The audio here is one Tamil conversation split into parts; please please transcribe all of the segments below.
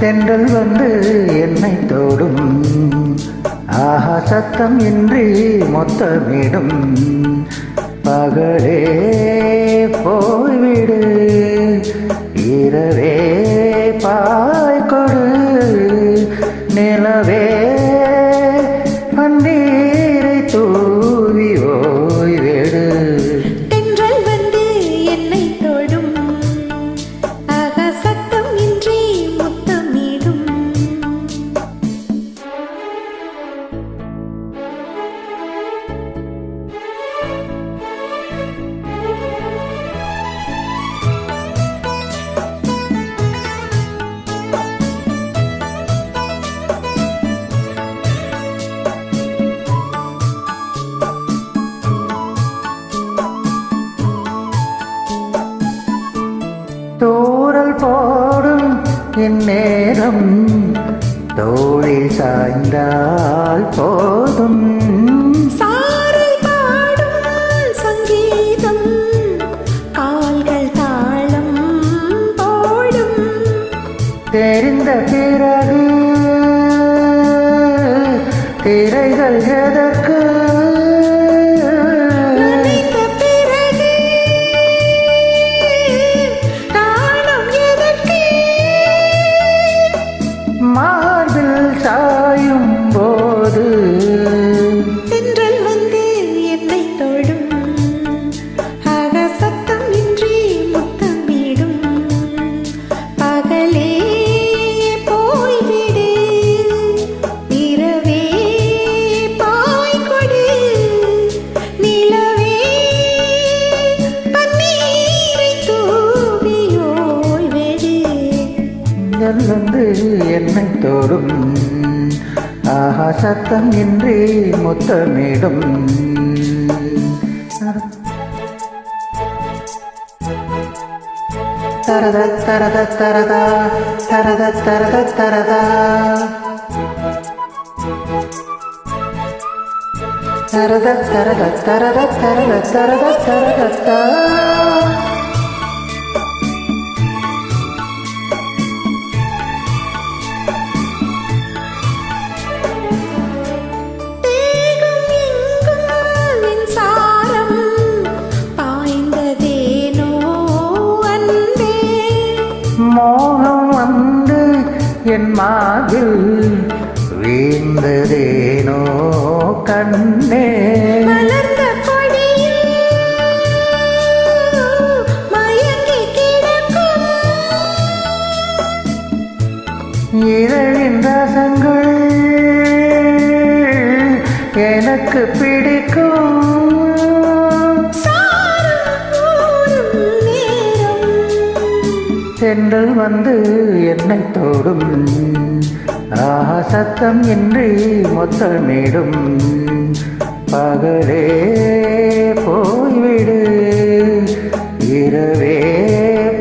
தென்றல் வந்து என்னை தோடும். ஆஹா சத்தம் இன்றி மொத்தமிடும். பகலே போடும் இந்நேரம் தோளில் சாய்ந்தால் போதும். தெரிந்த பிறகு திரைகள் எதற்கு வந்து என்னை தோடும் ஆஹா சத்தம் இன்றி முத்தமிடும். தரத தரத தரதா தரத தரத. தரதா தரத தரத தரத தரத தரத தரத. வீழ்ந்ததேனோ கண்ணே? இதழின் ரசங்கள் எனக்கு பிடிக்கும். தென்றல் வந்து என்னை தோடும். ஆஹா சத்தம் இன்றி மொத்தமிடும். பகலே போய்விடு. இரவே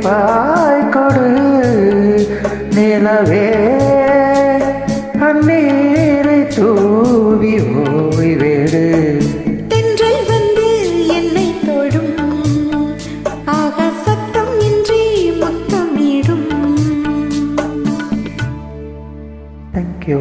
பாய்கொடு. நிலவே முத்தமிடும் தேங்க்யூ